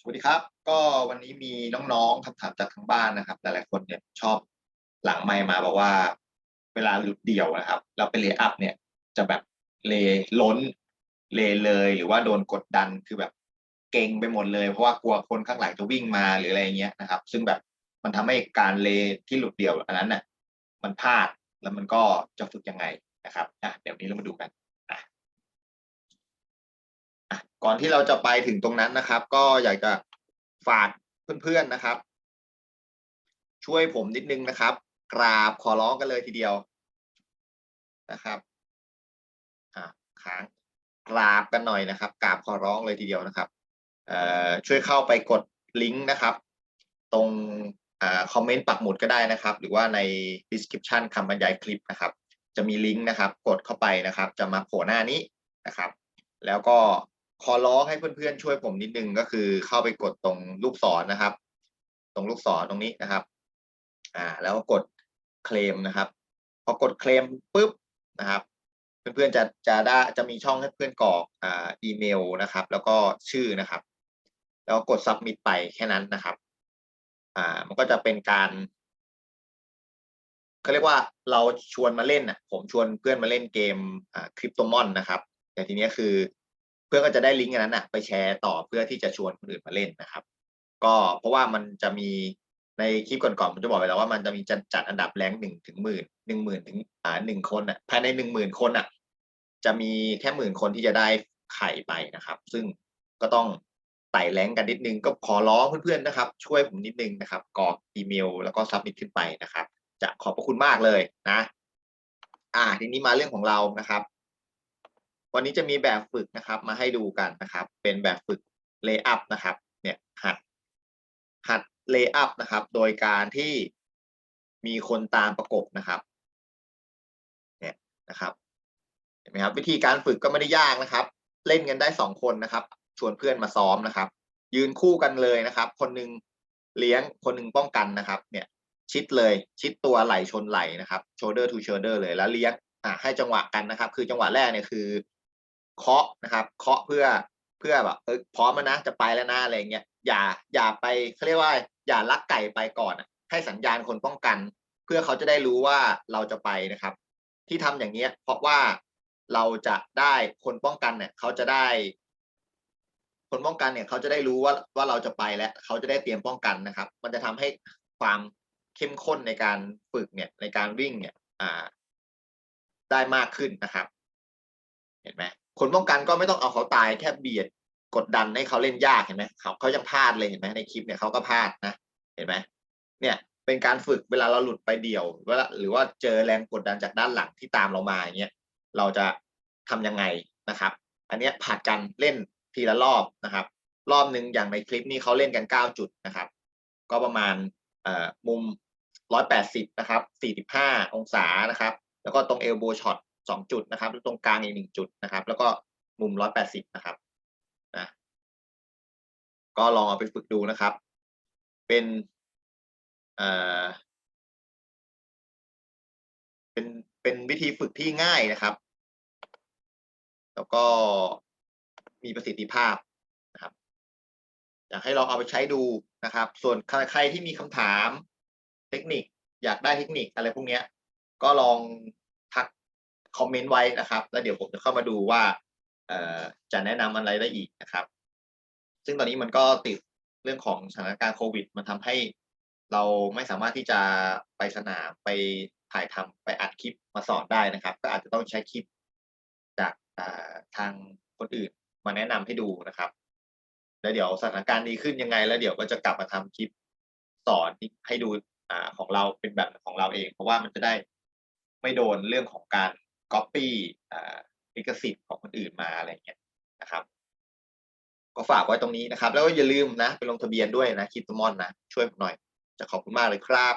สวัสดีครับ ก็วันนี้มีน้องๆคำถามจากทางบ้านนะครับ หลายๆคนเนี่ยชอบหลังไมค์มาบอกว่า เวลาหลุดเดี่ยวนะครับเราไปเลย์อัพเนี่ย จะแบบเลล้นเลเลยหรือว่าโดนกดดันคือแบบเก่งไปหมดเลยเพราะว่ากลัวคนข้างหลังจะวิ่งมาหรืออะไรเงี้ยนะครับ ซึ่งแบบมันทำให้การเลที่หลุดเดี่ยวอันนั้นน่ะมันพลาดแล้วมันก็จะฝึกยังไงนะครับอะเดี๋ยวนี้เรามาดูกัน ก่อนที่เราจะไปถึงตรงนั้นนะครับ ก็อยากจะฝากเพื่อนๆนะครับ ช่วยผมนิดนึงนะครับ กราบขอร้องกันเลยทีเดียวนะครับอะค้างกราบกันหน่อยนะครับกราบขอร้องเลยทีเดียวนะครับเอ่อช่วยเข้าไปกดลิงก์นะครับ ตรงอ่าคอมเมนต์ปักหมุดก็ได้นะครับ หรือว่าใน description คำบรรยายคลิปนะครับ จะมีลิงก์นะครับ กดเข้าไปนะครับ จะมาโผล่หน้านี้นะครับ แล้วก็ ขอร้องให้เพื่อนๆช่วยผมนิดนึงก็คือเข้าไปกดตรงลูกศรนะครับ ตรงลูกศรตรงนี้นะครับ อ่า แล้วก็กดเคลมนะครับพอกดเคลมปุ๊บนะครับ เพื่อนๆจะจะได้จะมีช่องให้เพื่อนกรอกอ่าอีเมลนะครับ แล้วก็ชื่อนะครับ แล้วกกด submit ไปแค่นั้นนะครับ อ่า มันก็จะเป็นการเขาเรียกว่าเราชวนมาเล่นอะ ผมชวนเพื่อนมาเล่นเกมอ่าคริปโตมอนนะครับ แต่ทีนี้คือ เพื่อนก็จะได้ลิงก์อันนั้นอะไปแชร์ต่อเพื่อที่จะชวนคนอื่นมาเล่นนะครับ ก็เพราะว่ามันจะมีในคลิปก่อนๆผมจะบอกไปแล้วว่ามันจะมีจัดจดอันดับแรงหนึ่งถึงหมื่นหนึ่งหมื่นถึงอ่าหนึ่งคนอะภายในหนึ่งหมื่นคนอะ จะมีแค่หมื่นคนที่จะได้ไข่ไปนะครับ ซึ่งก็ต้องไต่แรงกันนิดนึงก็ขอร้องเพื่อนๆนะครับ ช่วยผมนิดนึงนะครับกรอกอีเมล แล้วก็ซับมิทขึ้นไปนะครับ จะขอบพระคุณมากเลยนะ อ่าทีนี้มาเรื่องของเรานะครับ วันนี้จะมีแบบฝึกนะครับ มาให้ดูกันนะครับ เป็นแบบฝึกเลย์อัพนะครับ เนี่ยหัดหัดเลย์อัพนะครับ โดยการที่มีคนตามประกบนะครับเนี่ยนะครับเห็นไหมครับ วิธีการฝึกก็ไม่ได้ยากนะครับ เล่นกันได้สองคนนะครับ ชวนเพื่อนมาซ้อมนะครับ ยืนคู่กันเลยนะครับ คนหนึงเลี้ยงคนหนึงป้องกันนะครับ เนี่ย ชิดเลยชิดตัวไหลชนไหลนะครับ shoulder to shoulder เลยแล้วเลี้ยงอะให้จังหวะกันนะครับ คือจังหวะแรกเนี่ยคือ เคาะนะครับ เคาะเพื่อเพื่อแบบเออพร้อมแล้วนะจะไปแล้วนะอะไรเงี้ยอย่าอย่าไปเขาเรียกว่า อย่าลักไก่ไปก่อนให้สัญญาณคนป้องกัน เพื่อเขาจะได้รู้ว่าเราจะไปนะครับ ที่ทำอย่างเงี้ย เพราะว่าเราจะได้คนป้องกันเนี่ย เขาจะได้ คนป้องกันเนี่ย เขาจะได้รู้ว่าว่าเราจะไปแล้วเขาจะได้เตรียมป้องกันนะครับ มันจะทำให้ความเข้มข้นในการฝึกเนี่ยในการวิ่งเนี่ย อ่า ได้มากขึ้นนะครับ เห็นไหม คนป้องกันก็ไม่ต้องเอาเขาตายแค่เบียดกดดันให้เขาเล่นยากเห็นไหมเขาเขายังพลาดเลยเห็นไหมในคลิปเนี่ยเขาก็พลาดนะเห็นไหมเนี่ยเป็นการฝึกเวลาเราหลุดไปเดี่ยวเวลาหรือว่าเจอแรงกดดันจากด้านหลังที่ตามเรามาอย่างเงี้ยเราจะทำยังไงนะครับ อันเนี้ยผัดกันเล่นทีละรอบนะครับ รอบหนึ่งอย่างในคลิปนี้เขาเล่นกันเก้าจุดนะครับ ก็ประมาณเอ่อมุมร้อยแปดสิบนะครับสี่สิบห้าองศานะครับ แล้วก็ตรงเอลโบช็อต สองจุดนะครับตรงกลางอีกหนึ่งจุดนะครับ แล้วก็มุมร้อยแปดสิบนะครับนะก็ลองเอาไปฝึกดูนะครับ เป็นเอ่อเป็นเป็นวิธีฝึกที่ง่ายนะครับ แล้วก็มีประสิทธิภาพนะครับ อยากให้ลองเอาไปใช้ดูนะครับ ส่วนใครที่มีคำถามเทคนิค อยากได้เทคนิคอะไรพวกนี้ก็ลอง คอมเมนต์ไว้นะครับ แล้วเดี๋ยวผมจะเข้ามาดูว่าเออจะแนะนำอะไรได้อีกนะครับ ซึ่งตอนนี้มันก็ติดเรื่องของสถานการณ์โควิด มันทำให้เราไม่สามารถที่จะไปสนามไปถ่ายทำไปอัดคลิปมาสอนได้นะครับ ก็อาจจะต้องใช้คลิปจากทางคนอื่นมาแนะนำให้ดูนะครับแล้วเดี๋ยวสถานการณ์ดีขึ้นยังไง แล้วเดี๋ยวก็จะกลับมาทำคลิปสอนให้ดูอของเราเป็นแบบของเราเอง เพราะว่ามันจะได้ไม่โดนเรื่องของการ ก๊อปปี้ลิขสิทธิ์ของคนอื่นมาอะไรอย่างเงี้ยนะครับ ก็ฝากไว้ตรงนี้นะครับ แล้วก็อย่าลืมนะ ไปลงทะเบียนด้วยนะคิดตมอนนะ ช่วยผมหน่อย จะขอบคุณมากเลยครับ